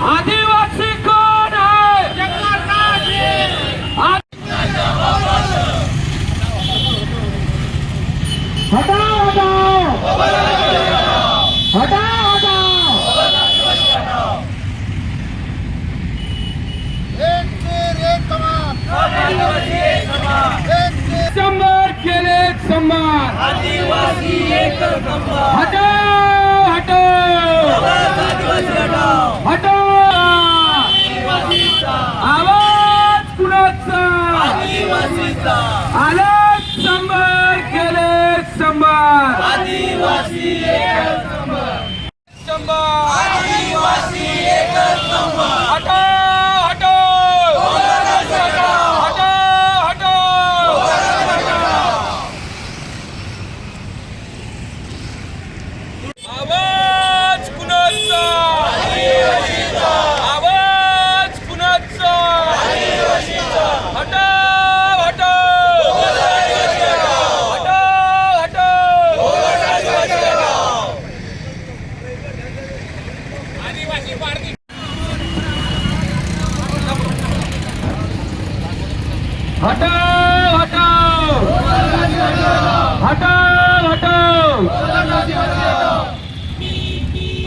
आदिवासी कौन है? आद- हटाओ। हटाओ हटाओ। एक वीर एक कमान। एक शंभर केले शंभर हटाओ हटाओ हटाओ आवाज कुणाचा आलं शंभर केले शंभर शंभर हटाव हटाव हटाव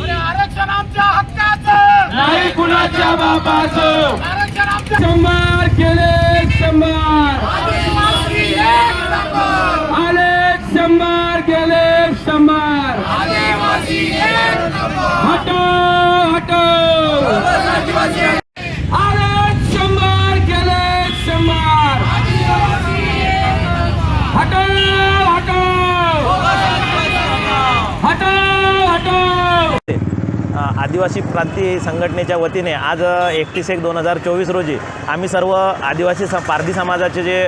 अरे आरक्षण आमच्या हक्काचं. नाही कुणाच्या बापाचं. आरक्षण आमच्या आदिवासी क्रांती संघटनेच्या वतीने आज एकतीस एक दोन हजार चोवीस रोजी आम्ही सर्व आदिवासी स पारधी समाजाचे जे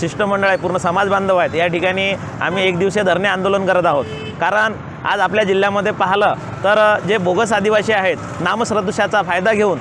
शिष्टमंडळ आहे पूर्ण समाज बांधव आहेत या ठिकाणी आम्ही एक दिवसीय धरणे आंदोलन करत आहोत. कारण आज आपल्या जिल्ह्यामध्ये पाहिलं तर जे बोगस आदिवासी आहेत नामसदृशाचा फायदा घेऊन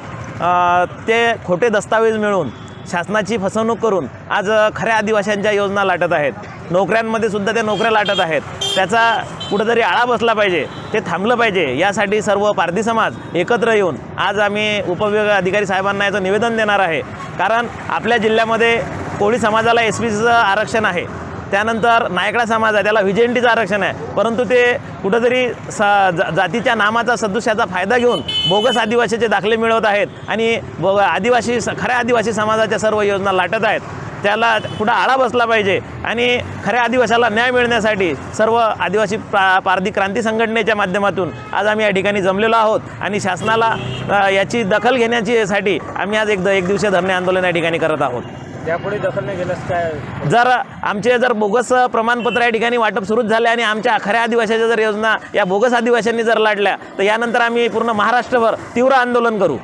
ते खोटे दस्तावेज मिळवून शासनाची फसवणूक करून आज खऱ्या आदिवाशांच्या योजना लाटत आहेत. नोकऱ्यांमध्ये सुद्धा त्या नोकऱ्या लाटत आहेत. त्याचा कुठंतरी आळा बसला पाहिजे ते थांबलं पाहिजे. यासाठी सर्व पारधी समाज एकत्र येऊन आज आम्ही उपविभाग अधिकारी साहेबांना याचं निवेदन देणार आहे. कारण आपल्या जिल्ह्यामध्ये कोळी समाजाला एस पी सीचं आरक्षण आहे. त्यानंतर नायकडा समाज आहे त्याला व्हिजेंटीचं आरक्षण आहे. परंतु ते कुठंतरी स जा- जातीच्या नामाचा सदृश्याचा फायदा घेऊन बोगस आदिवासीचे दाखले मिळवत आहेत आणि ब आदिवासी स- खऱ्या आदिवासी समाजाच्या सर्व योजना लाटत आहेत. त्याला कुठं आळा बसला पाहिजे. आणि खऱ्या आदिवासाला न्याय मिळण्यासाठी सर्व आदिवासी पा पारधी क्रांती संघटनेच्या माध्यमातून आज आम्ही या ठिकाणी जमलेलो आहोत. आणि शासनाला याची दखल घेण्याची साठी आम्ही आज एक द एक दिवसीय धरणे आंदोलन या ठिकाणी करत आहोत. त्यापुढे दखल नाही घेण्यास काय? जर आमचे जर बोगस प्रमाणपत्र या ठिकाणी वाटप सुरूच झाले आणि आमच्या खऱ्या आदिवासीच्या जर योजना या बोगस आदिवासींनी जर लाटल्या तर यानंतर आम्ही पूर्ण महाराष्ट्रभर तीव्र आंदोलन करू.